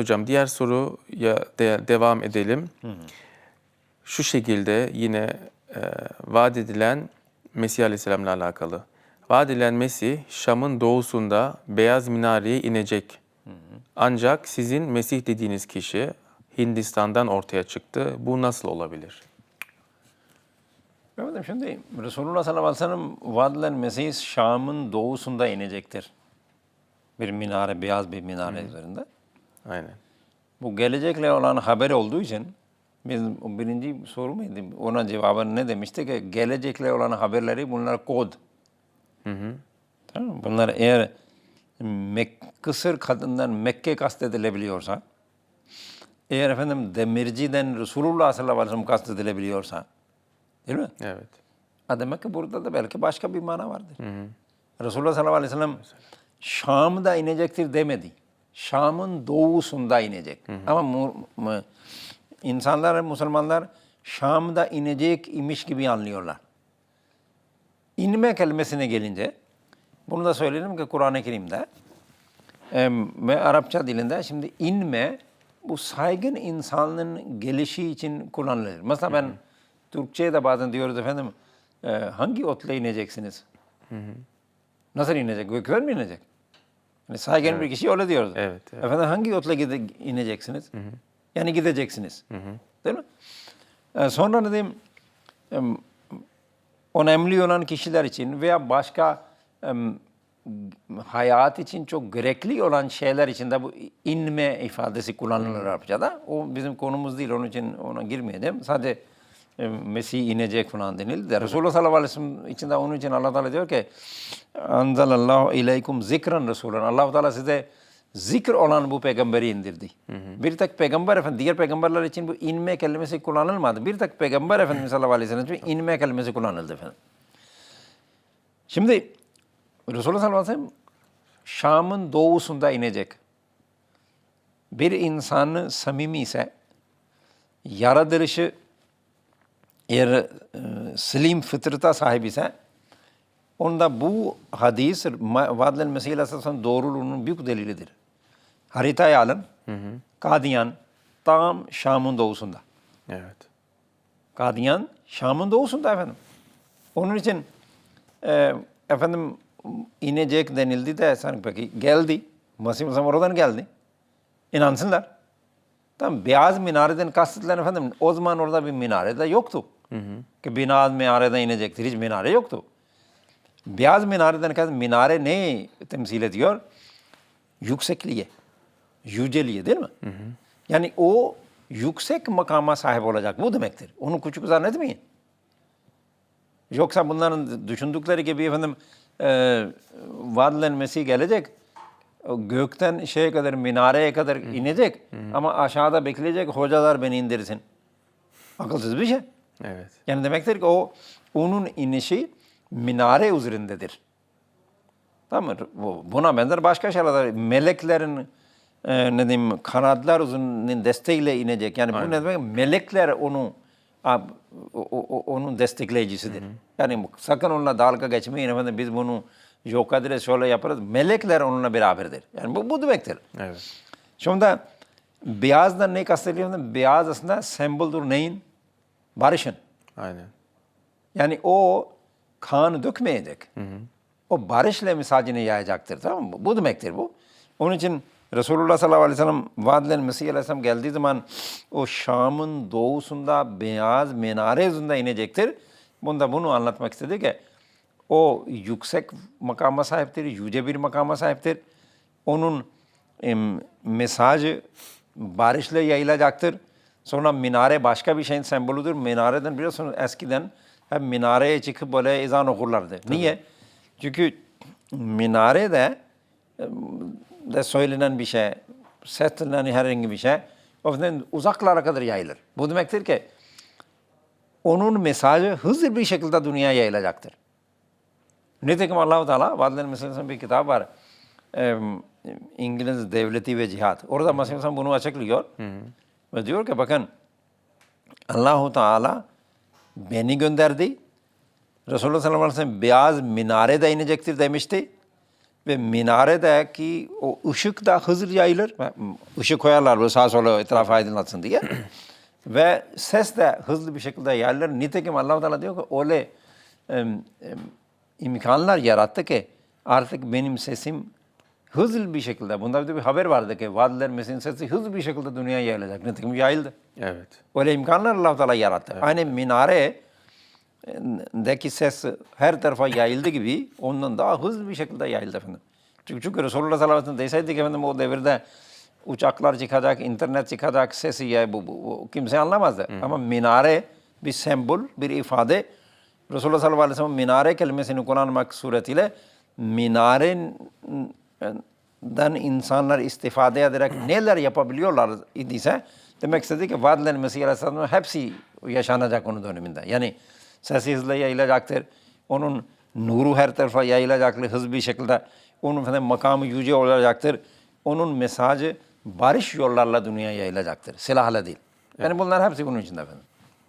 Hocam diğer soruya de- devam edelim. Şu şekilde yine e, vaat edilen Mesih Aleyhisselam'la alakalı. Vaat edilen Mesih Şam'ın doğusunda beyaz minareye inecek. Ancak sizin Mesih dediğiniz kişi Hindistan'dan ortaya çıktı. Bu nasıl olabilir? Efendim şimdi Resulullah sallallahu aleyhi ve sellem vaat edilen Mesih Şam'ın doğusunda inecektir. Bir minare, beyaz bir minare üzerinde. Aynen. Bu gelecekle olan haber olduğu için biz birinci soru muydu? Ona cevabı ne demişti ki gelecekle olan haberleri bunlar kod. Tamam mı? Bunlar eğer Mek Kısır kadından Mekke kastedilebiliyorsa, eğer efendim demirciden Resulullah sallallahu aleyhi ve sellem kastedilebiliyorsa, değil mi? Evet. Ha demek ki burada da belki başka bir mana vardır. Resulullah sallallahu aleyhi ve sellem Şam'da inecektir demedi. Şam'ın doğusunda inecek. Ama mu, mu- insanlar, Müslümanlar Şam'da inecek imiş gibi anlıyorlar. İnme kelimesine gelince, bunu da söyleyelim ki Kur'an-ı Kerim'de ve Arapça dilinde şimdi inme bu saygın insanın gelişi için kullanılır. Mesela ben Türkçe'ye de bazen diyoruz efendim e, hangi otla ineceksiniz? Nasıl inecek? Gökten mi inecek? Yani saygın bir kişi öyle diyoruz. Evet, evet. Efendim hangi otla gide, ineceksiniz? Yani gideceksiniz. Değil mi? E, sonra ne diyeyim? em, önemli olan kişiler için veya başka em, hayat için çok gerekli olan şeyler için de bu inme ifadesi kullanılır Arapçada. O bizim konumuz değil, onun için ona girmeyeceğim. Sadece Mesih inecek falan denildi. de. Resulullah sallallahu aleyhi ve sellem için de onun için Allah Teala diyor ki Anzalallahu ileykum zikran Resulan. Allah Teala size zikr olan bu peygamberi indirdi. Bir tek peygamber efendim, diğer peygamberler için bu inme kelimesi kullanılmadı. Bir tek peygamber efendimiz sallallahu aleyhi ve sellem için inme kelimesi kullanıldı efendim. Şimdi Resulullah sallallahu aleyhi ve sellem Şam'ın doğusunda inecek. Bir insanı samimi ise yaratılışı eğer e, slim fıtrata sahip ise onda bu hadis Vadel Mesih Aleyhisselam doğruluğunun büyük delilidir. Haritayı alın. Kadiyan tam Şam'ın doğusunda. Evet. Kadiyan Şam'ın doğusunda efendim. Onun için e, efendim inecek denildi de sen peki geldi. Mesih Musa oradan geldi. İnansınlar. Tamam beyaz minareden kastedilen efendim o zaman orada bir minare de yoktu. Ki beyaz minareden inecektir. Hiç minare yoktu. Beyaz minareden kastedilen minare neyi temsil ediyor? Yüksekliği. Yüceliği değil mi? Yani o yüksek makama sahip olacak. Bu demektir. Onu küçük zannetmeyin. Yoksa bunların düşündükleri gibi efendim e, vaat edilen Mesih gelecek. Gökten şeye kadar minareye kadar inecek ama aşağıda bekleyecek hocalar beni indirsin. Akılsız bir şey. Evet. Yani demektir ki o onun inişi minare üzerindedir. Tamam mı? Bu- Buna benzer başka şeyler. Meleklerin e, ne diyeyim kanatlar uzunluğunun desteğiyle inecek. Yani bu ne demek? Melekler onu onun destekleyicisidir. Yani bu- sakın onunla dalga geçmeyin efendim biz bunu yok ederiz şöyle yaparız. Melekler onunla beraberdir. Yani bu, bu demektir. Evet. Şimdi beyazdan ne kastediyorum? Beyaz aslında semboldür neyin? Barışın. Aynen. Yani o kan dökmeyecek. O barışla mesajını yayacaktır. Tamam mı? Bu demektir bu. Onun için Resulullah sallallahu aleyhi ve sellem vaat edilen Mesih aleyhisselam geldiği zaman o Şam'ın doğusunda beyaz minare üzerinde inecektir. Bunda bunu anlatmak istedi ki o yüksek makama sahiptir, yüce bir makama sahiptir. Onun em, mesajı barışla yayılacaktır. Sonra minare başka bir şeyin sembolüdür. Minareden biliyorsunuz eskiden hep minareye çıkıp böyle ezan okurlardı. Niye? Çünkü minarede em, de söylenen bir şey, seslenen herhangi bir şey o yüzden uzaklara kadar yayılır. Bu demektir ki onun mesajı hızlı bir şekilde dünyaya yayılacaktır. Nitekim Allah-u Teala Vadelerin Meselesi'nin bir kitap var. Ee, İngiliz Devleti ve Cihat. Orada Mesih bunu açıklıyor. Ve diyor ki bakın Allahu Teala beni gönderdi. Resulullah sallallahu aleyhi ve sellem beyaz minarede inecektir demişti. Ve minaredeki o ışık da hızlı yayılır. Işık koyarlar böyle sağa sola etrafı aydınlatsın diye. Ve ses de hızlı bir şekilde yayılır. Nitekim allah Teala diyor ki öyle em, em, imkanlar yarattı ki artık benim sesim hızlı bir şekilde, bunda bir bir haber vardı ki Vadiler Mesih'in sesi hızlı bir şekilde dünyaya yayılacak. Nitekim yayıldı. Evet. Öyle imkanlar allah Teala yarattı. Aynı minare deki ses her tarafa yayıldı gibi ondan daha hızlı bir şekilde yayıldı efendim. Çünkü, çünkü Resulullah sallallahu aleyhi ve sellem deseydi ki efendim o devirde uçaklar çıkacak, internet çıkacak, sesi ya bu, bu, bu kimse anlamazdı. Ama minare bir sembol, bir ifade. Resulullah sallallahu aleyhi ve sellem minare kelimesini kullanmak suretiyle minareden insanlar istifade ederek neler yapabiliyorlar idiyse demek istedi ki vaadilen Mesih Aleyhisselam'ın hepsi yaşanacak onun döneminde. Yani sesi hızla yayılacaktır. Onun nuru her tarafa yayılacaktır hızlı bir şekilde. Onun efendim makamı yüce olacaktır. Onun mesajı barış yollarla dünyaya yayılacaktır. Silahla değil. Yani bunlar hepsi bunun içinde efendim.